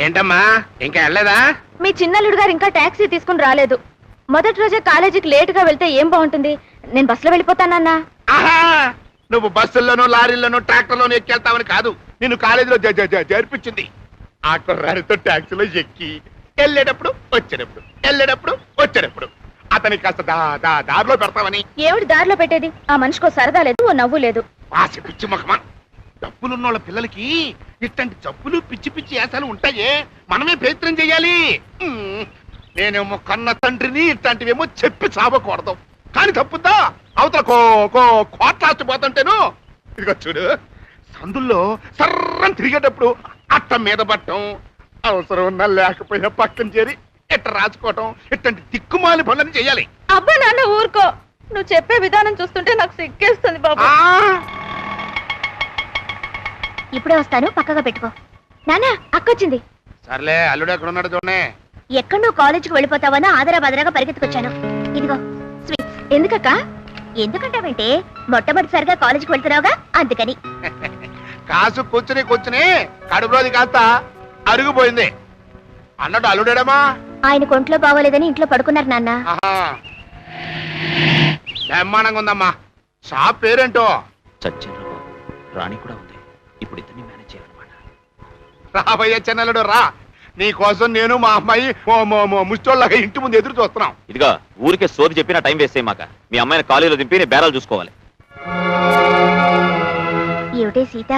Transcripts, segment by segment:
ఏంటమ్మా? ఇంకా వెళ్ళలేదా? మీ చిన్నల్లుడు గారు ఇంకా టాక్సీ తీసుకుని రాలేదు. మొదటి రోజే కాలేజీకి లేటుగా వెళ్తే ఏం బాగుంటుంది? నేను బస్సులో వెళ్ళిపోతానన్నా ఆహా! నువ్వు బస్సుల్లోనూ లారీల్లోనూ ట్రాక్టర్లోనూ ఎక్కెళ్తావని కాదు. నిన్ను కాలేజీలో జ- జ- జ- చేర్పించింది ఆ కుర్రాడితో ట్యాక్సీలో ఎక్కి వెళ్ళేటప్పుడు వచ్చేటప్పుడు వెళ్ళేటప్పుడు వచ్చేటప్పుడు. అతనికి కాస్త దా దా దారిలో పెడతావని. ఏమిటి దారిలో పెట్టేది? ఆ మనిషికో సరదా లేదు ఓ నవ్వు లేదు. ఆశ పిచ్చి మొహమా డబ్బులున్నోళ్ళ పిల్లలకి ఇట్లాంటి జబ్బులు పిచ్చి పిచ్చి యాసాలు ఉంటాయే? మనమే ప్రయత్నం చేయాలి. నేనేమో కన్న తండ్రిని ఇట్లాంటివేమో చెప్పి చావకూడదు. కానీ తప్పుద్దా? అవతల కో కో కోట్లాచిపోతుంటేను ఇదిగో చూడు. సందుల్లో సర్రం తిరిగేటప్పుడు అట్ట మీద పట్టం అవసరం ఉన్నా లేకపోయినా పక్కన చేరి ఇట్ట రాసుకోవటం ఇట్లాంటి దిక్కుమాలి పనులను చేయాలి. అబ్బా నాన్న ఊరుకో. నువ్వు చెప్పే విధానం చూస్తుంటే నాకు సిగ్గేస్తుంది బాబు. ఇప్పుడే వస్తాను పక్కగా పెట్టుకో. నాన్న అక్కొచ్చింది. సర్లే అల్లుడు ఎక్కడ ఉన్నాడు చూడనే ఎక్కడ నువ్వు కాలేజీకి వెళ్ళిపోతావని ఆదరా బదరాగా పరిగెత్తుకొచ్చాను. ఇదిగో స్వీట్స్ ఎందుకక్క? ఎందుకంటావంటే మొట్టమొదటిసారిగా కాలేజీకి వెళ్తున్నావుగా? అందుకని. కాసు కూర్చుని కూర్చుని కడుపులోది కాస్త అరుగుపోయింది. అన్నట్టు అల్లుడేడమా ఆయన కొంట్లో బాగోలేదని ఇంట్లో పడుకున్నారు నాన్న. బ్రహ్మాండంగా ఉందమ్మా. షాప్ పేరేంటో? చచ్చారు. బాబు రాణి కూడా ఉంది. రాబోయే చెన్నెలుడు రా. నీ కోసం నేను మా అమ్మాయి ముష్టోళ్ళగా ఇంటి ముందు ఎదురు చూస్తున్నాం. ఇదిగా ఊరికే సోది చెప్పినా టైం వేస్ట్ మాక మీ అమ్మాయిని కాలేజీలో దింపి నేను బేరాలు చూసుకోవాలి. ఏమిటే సీత?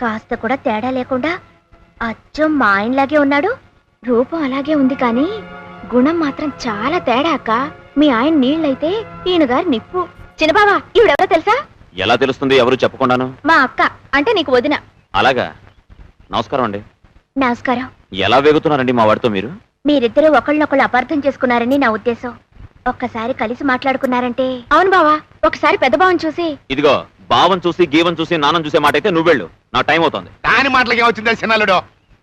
కాస్త కూడా తేడా లేకుండా అచ్చం మా ఆయనలాగే ఉన్నాడు. రూపం అలాగే ఉంది కానీ గుణం మాత్రం చాలా తేడా అక్క. మీ ఆయన నీళ్ళైతే ఈయన గారు నిప్పు. చిన్నబావా ఈవిడెవరో తెలుసా? ఎలా తెలుస్తుంది ఎవరు చెప్పకుండాను? మా అక్క అంటే నీకు వదిన. అలాగా. నమస్కారం అండి. నమస్కారం. ఎలా వేగుతున్నారండి మా వాడితో మీరు? మీరిద్దరూ ఒకళ్ళనొకళ్ళు అపార్థం చేసుకున్నారని నా ఉద్దేశం. ఒక్కసారి కలిసి మాట్లాడుకున్నారంటే. అవును బావా ఒకసారి పెద్ద బావని చూసి. ఇదిగో బావం చూసి గీవం చూసి నాన్న చూసే మాట అయితే నువ్వు వెళ్ళు. నా టైం అవుతోంది. దాని మాటలకి ఏమొచ్చింది చిన్నల్లుడు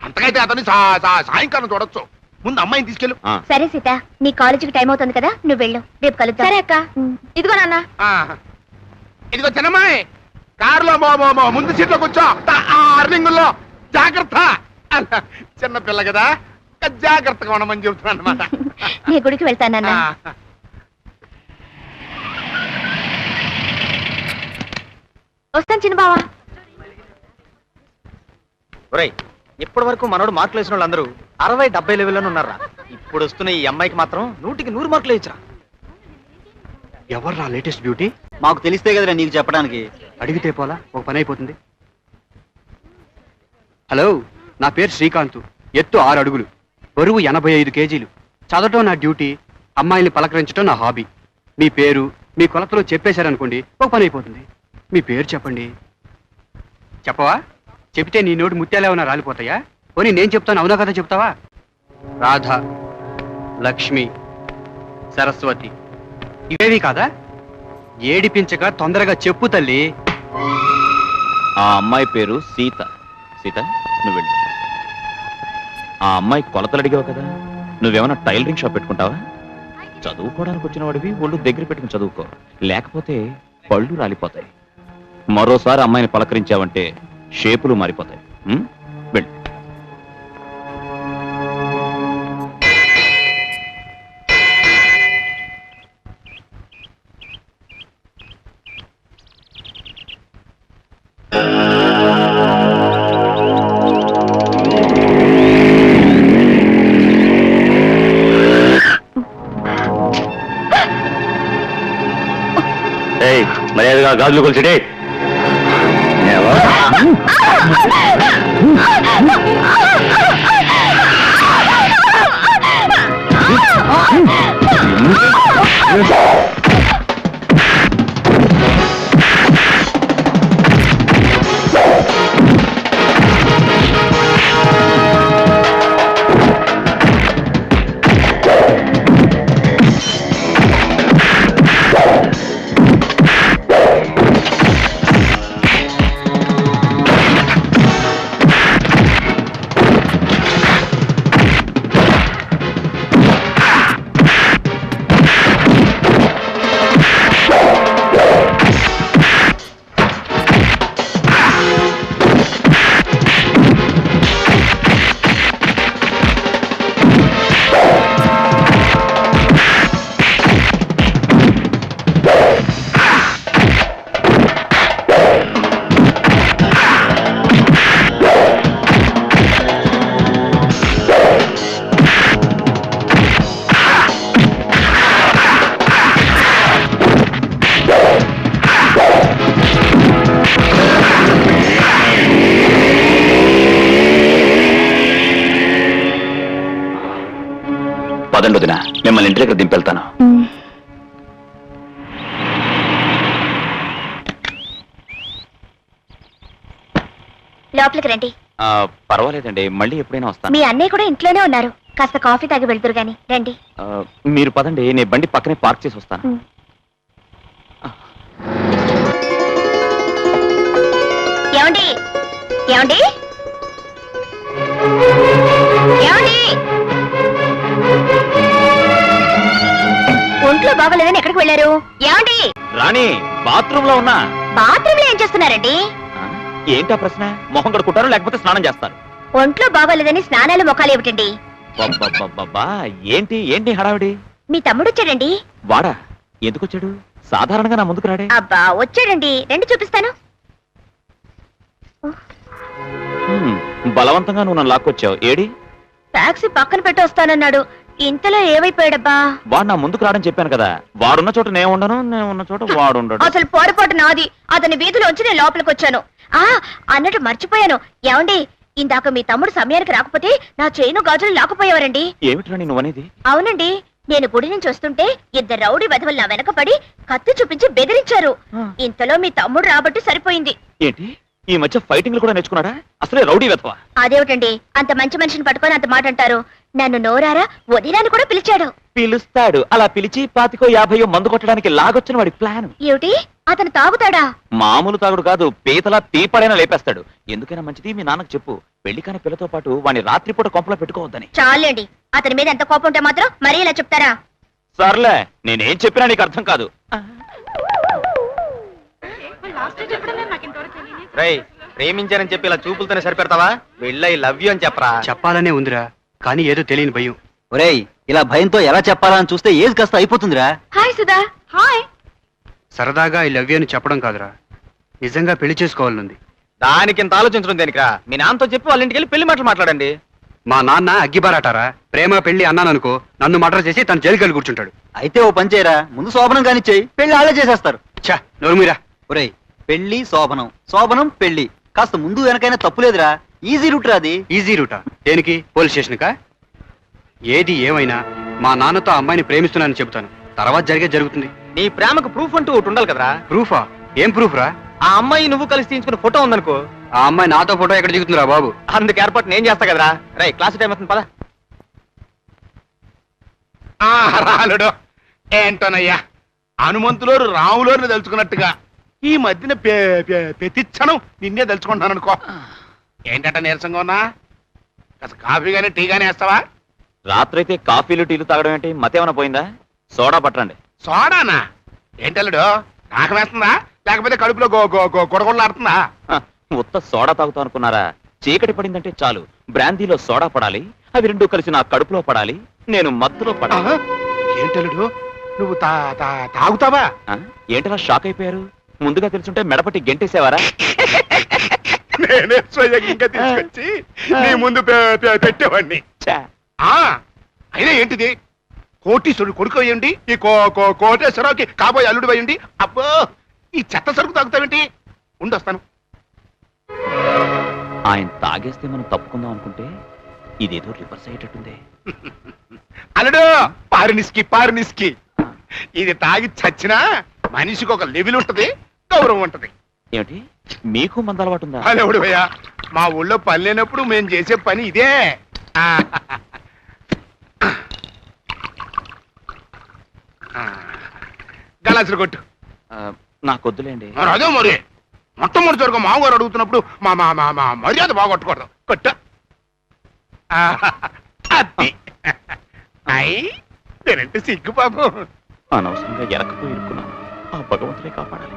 అంతకైతే సా- సా- సాయంకాలం చూడొచ్చు. ముందు అమ్మాయిని తీసుకెళ్ళు. ఆ, సరే సీత నీ కాలేజీకి టైం అవుతుంది కదా నువ్వు వెళ్ళు. రేపు కలుద్దాం. సరే అక్క. ఇదిగో నాన్న. ఆ. ఇదిగో చిన్నమ్మాయి. కారులో మో మో మో ముందు సీట్లో కూర్చో. జాగ్రత్త. చిన్న పిల్ల కదా. జాగ్రత్తగా ఉండమని చెబుతున్నాను అనమాట నీ గుడికి వెళ్తానన్నా వస్తాను చిన్న బావా ఒరేయ్ ఇప్పటి వరకు మనోడు మార్కులు వేసిన వాళ్ళందరూ అరవై డెబ్బై లెవెల్లోనే ఉన్నారా ఇప్పుడు వస్తున్న ఈ అమ్మాయికి మాత్రం నూటికి నూరు మార్కులు ఇచ్చరా ఎవర్రా లేటెస్ట్ బ్యూటీ? మాకు తెలిస్తే కదరా నీకు చెప్పడానికి. అడిగితే పోలా ఒక పని అయిపోతుంది. హలో నా పేరు శ్రీకాంత్. ఎత్తు ఆరు అడుగులు. బరువు ఎనభై ఐదు కేజీలు. చదవటం నా డ్యూటీ అమ్మాయిని పలకరించడం నా హాబీ. మీ పేరు మీ కొలతలో చెప్పేశారనుకోండి ఒక పని అయిపోతుంది. మీ పేరు చెప్పండి. చెప్పవా? చెప్తే నీ నోటి ముత్యాలేమన్నా రాలిపోతాయా? పోనీ నేను చెప్తాను అవునా కదా చెప్తావా? రాధ లక్ష్మి సరస్వతి. ఇవేవి కాదా? ఏడిపించక తొందరగా చెప్పు తల్లి. ఆ అమ్మాయి పేరు సీత. సీత నువ్వు వెళ్ళు. ఆ అమ్మాయి కొలతలు అడిగావు కదా నువ్వేమైనా టైలరింగ్ షాప్ పెట్టుకుంటావా? చదువుకోవడానికి వచ్చిన వాడివి ఒళ్ళు దగ్గర పెట్టుకుని చదువుకో. లేకపోతే పళ్ళు రాలిపోతాయి. మరోసారి అమ్మాయిని పలకరించావంటే షేపులు మారిపోతాయి. ఏయ్ మర్యాదగా గాజులు కొలిచిడే Yeah. పదండి వదిన మిమ్మల్ని ఇంటి దగ్గర దింపెళ్తాను. లోపలికి రండి. ఆ, పర్వాలేదండి మళ్ళీ ఎప్పుడైనా వస్తాను. మీ అన్నయ్య కూడా ఇంట్లోనే ఉన్నారు. కాస్త కాఫీ తాగి వెళ్తురు గాని రండి. ఆ, మీరు పదండి నేను బండి పక్కనే పార్క్ చేసి వస్తాను. ఉమ్. ఏమండి? ఏమండి? ఒంట్లో బాగోలేదని ఎక్కడికి వెళ్ళారు? ఏమండి? రాణి బాత్రూమ్లో ఉన్నా. బాత్రూమ్లో ఏం చేస్తున్నారండి? ఏంటా ప్రశ్న? మొహం కడుక్కుంటారు లేకపోతే స్నానం చేస్తారు. ఒంట్లో బాగోలేదని స్నానాలు మొఖాలు ఏమిటండి? ఏంటి ఏంటి హడావిడి? మీ తమ్ముడు వచ్చాడండి. వాడా? ఎందుకు వచ్చాడు? సాధారణంగా నా ముందుకు రాడే. అబ్బా వచ్చాడండి. రండి చూపిస్తాను. బలవంతంగా నువ్వు నన్ను లాక్కొచ్చావు. ఏడి? టాక్సీ పక్కన పెట్టి వస్తానన్నాడు ఇంతలో ఏమైపోయాడబ్బా? వాడు నా ముందుకు రాడని చెప్పాను కదా. వాడున్న చోట నేను ఉండను నేను ఉన్న చోట వాడు ఉండడు. అసలు పొరపాటు నాది. అతని వీధిలోంచి నేను లోపలికి వచ్చాను. ఆ అన్నట్టు మర్చిపోయాను. ఏమండి ఇందాక మీ తమ్ముడు సమయానికి రాకపోతే నా చేను గాజులు లాక్కుపోయేవారండి. ఏమిట్రా నువ్వు అనేది అవునండి నేను గుడి నుంచి వస్తుంటే ఇద్దరు రౌడీ వెధవలు నా వెనకపడి కత్తి చూపించి బెదిరించారు. ఇంతలో మీ తమ్ముడు రాబట్టి సరిపోయింది. ఏంటి? ఈ మధ్య ఫైటింగ్లు కూడా నేర్చుకున్నాడా? అసలే రౌడీ వెతవా అదేమిటండి? అంత మంచి మనిషిని పట్టుకొని అంత మాట అంటారు నన్ను నోరారా వదినాన్ని కూడా పిలిచాడు. పిలుస్తాడు. అలా పిలిచి పాతికో యాభయో మందు కొట్టడానికి లాగొచ్చిన వాడి ప్లాన్. ఏమిటి? అతను తాగుతాడా? మామూలు తాగుడు కాదు పీతలా పీపడైనా లేపేస్తాడు. ఎందుకైనా మంచిది మీ నాన్నకు చెప్పు. పెళ్ళి కాని పిల్లతో పాటు వాడిని రాత్రిపూట కొంపలో పెట్టుకోవద్దని. చాలండి. అతని మీద ఎంత కోపం ఉంటే మాత్రం మరీ ఇలా చెప్తారా? సర్లే నేనేం చెప్పినా నీకు అర్థం కాదు. రై ప్రేమించానని చెప్పి ఇలా చూపులతోనే సరిపెడతావా? వెళ్ళై లవ్ యూ అని చెప్పరా? చెప్పాలనే ఉందిరా కానీ ఏదో తెలియని భయం. ఒరేయ్ ఇలా భయంతో ఎలా చెప్పాలని చూస్తే ఏజ్ కాస్త అయిపోతుందిరా. హాయ్ సుధా. హాయ్. సరదాగా ఈ లవ్ యూ అని చెప్పడం కాదురా. నిజంగా పెళ్ళి చేసుకోవాలనుంది. దానికి ఇంత ఆలోచించడం దేనికిరా? మీ నాన్నతో చెప్పి వాళ్ళ ఇంటికి వెళ్ళి పెళ్ళి మాటలు మాట్లాడండి. మా నాన్న అగ్గిబారాటారా ప్రేమ పెళ్ళి అన్నాననుకో నన్ను మర్డర్ చేసి తన జైలుకి కూర్చుంటాడు. అయితే ఓ పని చేయరా? ముందు శోభనం కానిచ్చేయి పెళ్ళి ఆళ్ళే చేసేస్తారు. ఛా నోరుమీరా ఒరేయ్ పెళ్ళి శోభనం. శోభనం పెళ్ళి కాస్త ముందు వెనకైనా తప్పు లేదురా. ఈజీ రూట్ రాది ఈజీ రూటా దేనికి? పోలీస్ స్టేషన్కా ఏది ఏమైనా మా నాన్నతో ఆ అమ్మాయిని ప్రేమిస్తున్నానని చెబుతాను. తర్వాత జరిగే జరుగుతుంది. నీ ప్రేమకు ప్రూఫ్ అంటూ ఒకటి ఉండాలి కదరా. ప్రూఫా ఏం ప్రూఫ్ రా? ఆ అమ్మాయి నువ్వు కలిసి తీయించుకున్న ఫోటో ఉందనుకో. ఆ అమ్మాయి నాతో ఫోటో ఎక్కడ దిగుతుందిరా బాబు? అందుకు ఏర్పాటు నేను చేస్తా కదరా. రై క్లాస్ టైం అవుతుంది పదా. ఆ రాలుడు. ఏంటోనయ్యా? హనుమంతులోరు రాములోని తలుచుకున్నట్టుగా. ఈ మధ్యన పెతిచ్చనం నిన్నే తలుచుకుంటున్నాను అనుకో ఏంటంట నీరసంగా ఉన్నా? కాస్త కాఫీ గానీ టీ గానీ వేస్తావా? రాత్రైతే కాఫీలు టీలు తాగడం ఏంటి? మతేమైనా పోయిందా? సోడా పట్టండి. సోడానా? ఏంటల్లుడు? నాకు వేస్తుందా? లేకపోతే కడుపులో గో గో గో గొడగొడలాడుతుందా ఉత్త సోడా తాగుతాం అనుకున్నారా? చీకటి పడిందంటే చాలు. బ్రాందీలో సోడా పడాలి. అవి రెండు కలిసి నా కడుపులో పడాలి. నేను మత్తులో పడాలి. ఏంటల్లుడు? నువ్వు తా తా తాగుతావా? ఆ? ఏంటలా షాక్ అయిపోయారు? ముందుగా తెలుసుంటే మెడపట్టి గెంటేసేవారా? నేనే స్వయంగా తీసుకొచ్చి నీ ముందు పె- పె- పెట్టేవాడిని. ఆ అయినా ఏంటిది? కోటీశ్వరుడు కొడుకు అయ్యండి ఈ కో కో- కోటేశ్వరరావుకి కాబోయే అల్లుడు అయ్యండి అబ్బో ఈ చెత్త సరుకు తాగుతావేంటి? ఉండొస్తాను. ఆయన తాగేస్తే మనం తప్పుకుందాం అనుకుంటే ఇదేదో రివర్స్ అయ్యేటట్టుంది. అల్లుడు పారినిస్కి పారినిస్కి. ఇది తాగి చచ్చినా మనిషికి ఒక లెవెల్ ఉంటది. గౌరవం ఉంటది. ఏమిటి? మీకు మంద అలవాటు ఉందా అలెవడు భయ్యా? మా ఊళ్ళో పని లేనప్పుడు మేము చేసే పని ఇదే. ఆ. ఆ. గలాసులు కొట్టు. ఆ, నాకు వద్దులేండి మరి అదే మరి. మొట్టమొదటిసారిగా మామగారు అడుగుతున్నప్పుడు మా మా మా మా మర్యాద బాగొట్టకూడదు కొట్ట. అయ్యి నేనంటే సిగ్గు పాపం అనవసరంగా ఎరకపోయి ఇరుక్కున్నాను. ఆ భగవంతుడే కాపాడాలి.